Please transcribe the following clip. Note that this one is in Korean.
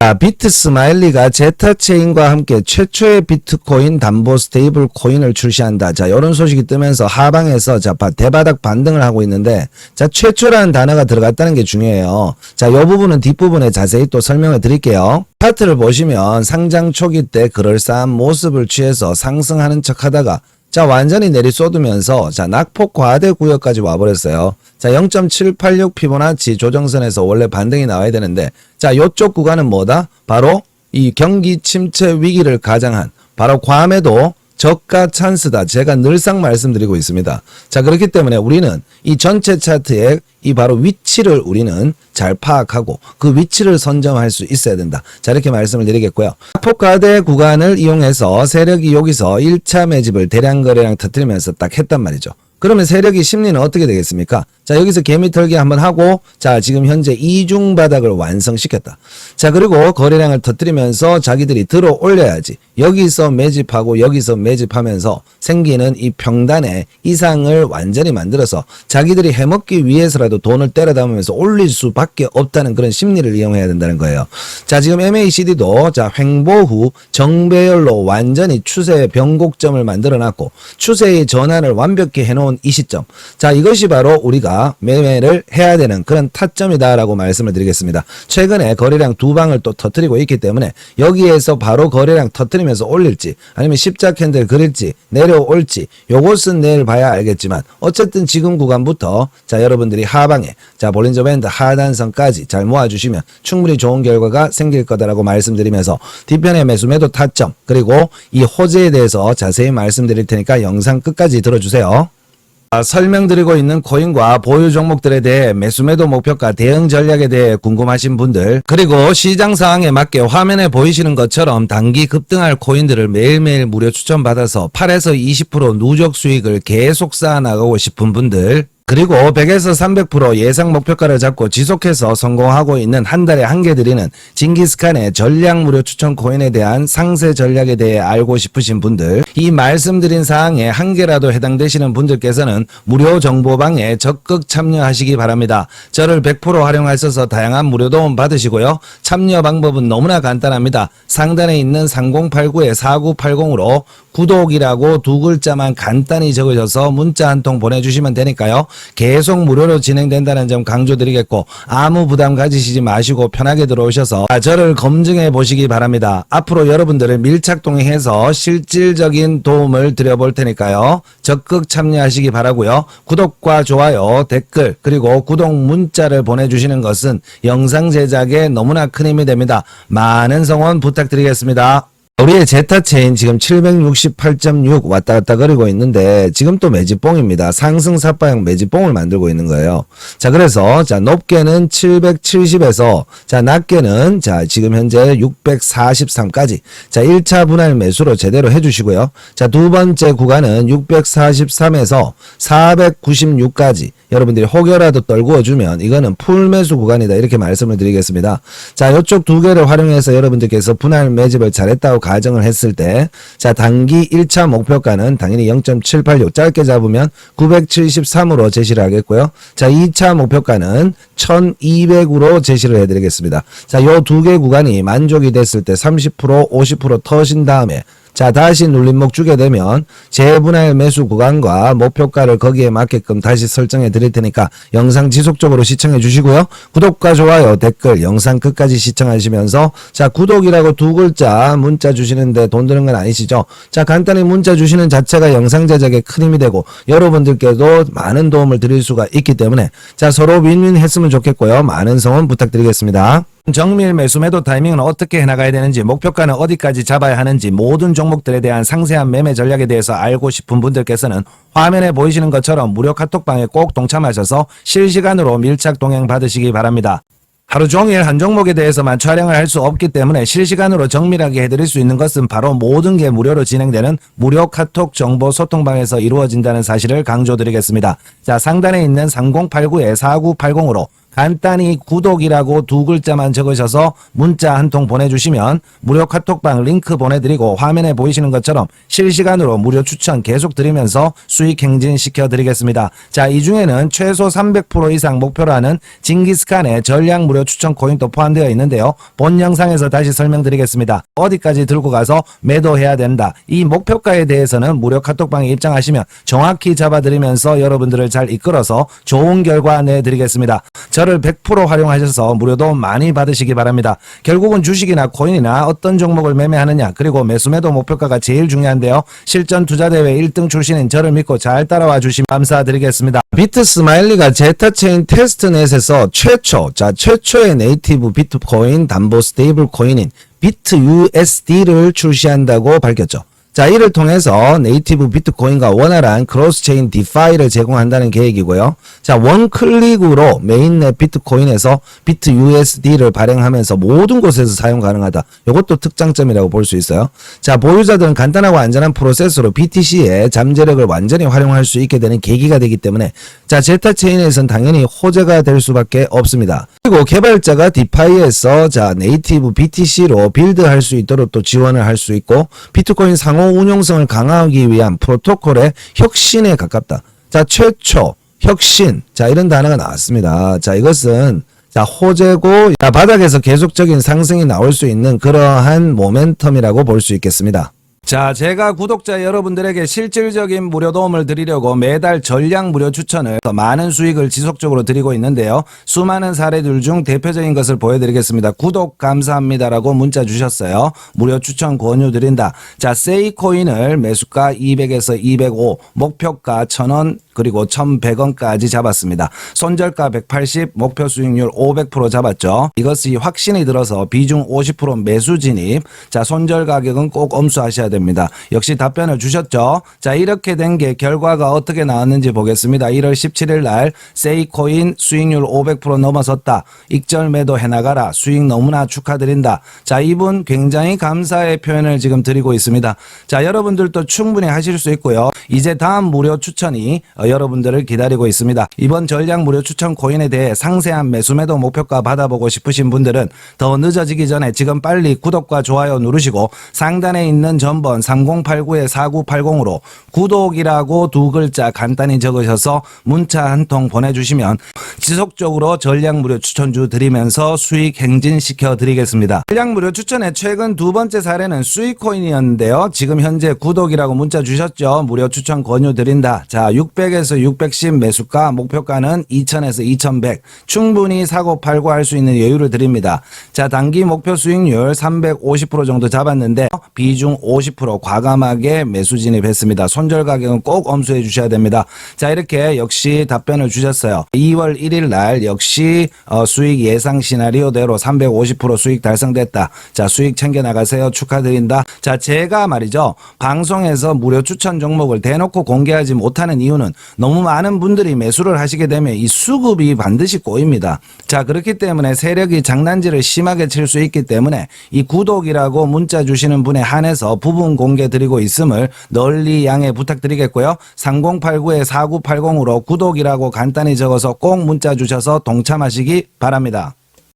자, 비트 스마일리가 제타 체인과 함께 최초의 비트코인 담보 스테이블 코인을 출시한다. 자, 이런 소식이 뜨면서 하방에서 자, 바- 대바닥 반등을 하고 있는데, 자, 최초라는 단어가 들어갔다는 게 중요해요. 자, 이 부분은 뒷부분에 자세히 또 설명을 드릴게요. 차트를 보시면 상장 초기 때 그럴싸한 모습을 취해서 상승하는 척 하다가 자, 완전히 내리 쏟으면서, 자, 낙폭 과대 구역까지 와버렸어요. 자, 0.786 피보나치 조정선에서 원래 반등이 나와야 되는데, 자, 요쪽 구간은 뭐다? 바로 이 경기 침체 위기를 가장한, 바로 괌에도 저가 찬스다. 제가 늘상 말씀드리고 있습니다. 자, 그렇기 때문에 우리는 이 전체 차트의 이 바로 위치를 우리는 잘 파악하고 그 위치를 선점할 수 있어야 된다. 자, 이렇게 말씀을 드리겠고요. 폭가대 구간을 이용해서 세력이 여기서 1차 매집을 대량 거래량 터뜨리면서 딱 했단 말이죠. 그러면 세력이 심리는 어떻게 되겠습니까? 자, 여기서 개미 털기 한번 하고, 자, 지금 현재 이중 바닥을 완성시켰다. 자, 그리고 거래량을 터뜨리면서 자기들이 들어 올려야지. 여기서 매집하고 여기서 매집하면서 생기는 이 평단의 이상을 완전히 만들어서 자기들이 해먹기 위해서라도 돈을 때려 담으면서 올릴 수밖에 없다는 그런 심리를 이용해야 된다는 거예요. 자, 지금 MACD도 자, 횡보 후 정배열로 완전히 추세 변곡점을 만들어 놨고 추세의 전환을 완벽히 해놓은 이 시점. 자, 이것이 바로 우리가 매매를 해야 되는 그런 타점이다라고 말씀을 드리겠습니다. 최근에 거래량 두 방을 또 터뜨리고 있기 때문에 여기에서 바로 거래량 터뜨리면서 올릴지 아니면 십자 캔들 그릴지 내려올지 요것은 내일 봐야 알겠지만 어쨌든 지금 구간부터 자 여러분들이 하방에 자 볼린저 밴드 하단선까지 잘 모아주시면 충분히 좋은 결과가 생길 거다라고 말씀드리면서 뒤편의 매수 매도 타점 그리고 이 호재에 대해서 자세히 말씀드릴 테니까 영상 끝까지 들어주세요. 아, 설명드리고 있는 코인과 보유 종목들에 대해 매수 매도 목표가 대응 전략에 대해 궁금하신 분들 그리고 시장 상황에 맞게 화면에 보이시는 것처럼 단기 급등할 코인들을 매일매일 무료 추천받아서 8에서 20% 누적 수익을 계속 쌓아나가고 싶은 분들 그리고 100에서 300% 예상 목표가를 잡고 지속해서 성공하고 있는 한 달에 한 개 드리는 징기스칸의 전략 무료 추천 코인에 대한 상세 전략에 대해 알고 싶으신 분들, 이 말씀드린 사항에 한 개라도 해당되시는 분들께서는 무료 정보방에 적극 참여하시기 바랍니다. 저를 100% 활용하셔서 다양한 무료 도움 받으시고요. 참여 방법은 너무나 간단합니다. 상단에 있는 3089에 4980으로 구독이라고 두 글자만 간단히 적으셔서 문자 한 통 보내주시면 되니까요. 계속 무료로 진행된다는 점 강조드리겠고 아무 부담 가지시지 마시고 편하게 들어오셔서 저를 검증해 보시기 바랍니다. 앞으로 여러분들을 밀착 동행해서 실질적인 도움을 드려볼 테니까요. 적극 참여하시기 바라고요. 구독과 좋아요, 댓글 그리고 구독 문자를 보내주시는 것은 영상 제작에 너무나 큰 힘이 됩니다. 많은 성원 부탁드리겠습니다. 우리의 제타체인 지금 768.6 왔다 갔다 거리고 있는데 지금 또 매집봉입니다. 상승 삿바형 매집봉을 만들고 있는 거예요. 자, 그래서 자, 높게는 770에서 자, 낮게는 자, 지금 현재 643까지 자, 1차 분할 매수로 제대로 해 주시고요. 자, 두 번째 구간은 643에서 496까지 여러분들이 혹여라도 떨구어 주면 이거는 풀 매수 구간이다 이렇게 말씀을 드리겠습니다. 자, 이쪽 두 개를 활용해서 여러분들께서 분할 매집을 잘했다고 가정을 했을 때, 자, 단기 1차 목표가는 당연히 0.786 짧게 잡으면 973으로 제시를 하겠고요. 자, 2차 목표가는 1200으로 제시를 해드리겠습니다. 자, 요 두 개 구간이 만족이 됐을 때 30% 50% 터신 다음에 자, 다시 눌림목 주게 되면 재분할 매수 구간과 목표가를 거기에 맞게끔 다시 설정해 드릴 테니까 영상 지속적으로 시청해 주시고요. 구독과 좋아요, 댓글, 영상 끝까지 시청하시면서 자, 구독이라고 두 글자 문자 주시는데 돈 드는 건 아니시죠? 자, 간단히 문자 주시는 자체가 영상 제작에 큰 힘이 되고 여러분들께도 많은 도움을 드릴 수가 있기 때문에 자, 서로 윈윈 했으면 좋겠고요. 많은 성원 부탁드리겠습니다. 정밀 매수 매도 타이밍은 어떻게 해나가야 되는지 목표가는 어디까지 잡아야 하는지 모든 종목들에 대한 상세한 매매 전략에 대해서 알고 싶은 분들께서는 화면에 보이시는 것처럼 무료 카톡방에 꼭 동참하셔서 실시간으로 밀착 동행 받으시기 바랍니다. 하루 종일 한 종목에 대해서만 촬영을 할 수 없기 때문에 실시간으로 정밀하게 해드릴 수 있는 것은 바로 모든 게 무료로 진행되는 무료 카톡 정보 소통방에서 이루어진다는 사실을 강조드리겠습니다. 자, 상단에 있는 3089에 4980으로 간단히 구독이라고 두 글자만 적으셔서 문자 한 통 보내주시면 무료 카톡방 링크 보내드리고 화면에 보이시는 것처럼 실시간으로 무료 추천 계속 드리면서 수익 행진시켜 드리겠습니다. 자, 이 중에는 최소 300% 이상 목표로 하는 징기스칸의 전량 무료 추천 코인도 포함되어 있는데요. 본 영상에서 다시 설명드리겠습니다. 어디까지 들고 가서 매도해야 된다. 이 목표가에 대해서는 무료 카톡방에 입장하시면 정확히 잡아드리면서 여러분들을 잘 이끌어서 좋은 결과 내드리겠습니다. 저를 100% 활용하셔서 무료 도움 많이 받으시기 바랍니다. 결국은 주식이나 코인이나 어떤 종목을 매매하느냐 그리고 매수 매도 목표가가 제일 중요한데요. 실전 투자대회 1등 출신인 저를 믿고 잘 따라와 주시면 감사드리겠습니다. 비트 스마일리가 제타체인 테스트넷에서 최초 자 최초의 네이티브 비트코인 담보 스테이블 코인인 비트 USD를 출시한다고 밝혔죠. 자, 이를 통해서 네이티브 비트코인과 원활한 크로스체인 디파이를 제공한다는 계획이고요. 자, 원 클릭으로 메인넷 비트코인에서 비트 USD를 발행하면서 모든 곳에서 사용 가능하다. 이것도 특장점이라고 볼 수 있어요. 자, 보유자들은 간단하고 안전한 프로세스로 BTC의 잠재력을 완전히 활용할 수 있게 되는 계기가 되기 때문에 자, 제타 체인에서는 당연히 호재가 될 수밖에 없습니다. 그리고 개발자가 디파이에서 자, 네이티브 BTC로 빌드할 수 있도록 또 지원을 할 수 있고 비트코인 상호 운용성을 강화하기 위한 프로토콜의 혁신에 가깝다. 자, 최초, 혁신. 자, 이런 단어가 나왔습니다. 자, 이것은 자, 호재고, 자, 바닥에서 계속적인 상승이 나올 수 있는 그러한 모멘텀이라고 볼 수 있겠습니다. 자, 제가 구독자 여러분들에게 실질적인 무료 도움을 드리려고 매달 전량 무료 추천을 더 많은 수익을 지속적으로 드리고 있는데요. 수많은 사례들 중 대표적인 것을 보여드리겠습니다. 구독 감사합니다라고 문자 주셨어요. 무료 추천 권유 드린다. 자, 세이코인을 매수가 200에서 205, 목표가 1000원, 그리고 1100원까지 잡았습니다. 손절가 180, 목표 수익률 500% 잡았죠. 이것이 확신이 들어서 비중 50% 매수 진입. 자, 손절 가격은 꼭 엄수하셔야 됩니다. 역시 답변을 주셨죠. 자, 이렇게 된 게 결과가 어떻게 나왔는지 보겠습니다. 1월 17일 날 세이코인 수익률 500% 넘어섰다. 익절 매도 해나가라. 수익 너무나 축하드린다. 자, 이분 굉장히 감사의 표현을 지금 드리고 있습니다. 자, 여러분들도 충분히 하실 수 있고요. 이제 다음 무료 추천이 어, 여러분들을 기다리고 있습니다. 이번 전량 무료 추천 코인에 대해 상세한 매수 매도 목표가 받아보고 싶으신 분들은 더 늦어지기 전에 지금 빨리 구독과 좋아요 누르시고 상단에 있는 전번 3089의 4980으로 구독이라고 두 글자 간단히 적으셔서 문자 한 통 보내주시면 지속적으로 전량 무료 추천주 드리면서 수익 행진시켜 드리겠습니다. 전량 무료 추천의 최근 두 번째 사례는 수익코인이었는데요. 지금 현재 구독이라고 문자 주셨죠. 무료 추천 권유 드린다. 자, 600에서 610 매수가 목표가는 2000에서 2100 충분히 사고 팔고 할 수 있는 여유를 드립니다. 자, 단기 목표 수익률 350% 정도 잡았는데 비중 50% 과감하게 매수 진입했습니다. 손절 가격은 꼭 엄수해 주셔야 됩니다. 자, 이렇게 역시 답변을 주셨어요. 2월 1일 날 역시 어, 수익 예상 시나리오대로 350% 수익 달성됐다. 자, 수익 챙겨 나가세요. 축하드린다. 자, 제가 말이죠. 방송에서 무료 추천 종목을 대놓고 공개하지 못하는 이유는 너무 많은 분들이 매수를 하시게 되면 이 수급이 반드시 꼬입니다. 자, 그렇기 때문에 세력이 장난질을 심하게 칠 수 있기 때문에 이 구독이라고 문자 주시는 분에 한해서 부분 공개 드리고 있음을 널리 양해 부탁드리겠고요. 3089에 4980으로 구독이라고 간단히 적어서 꼭 문자 주셔서 동참하시기 바랍니다.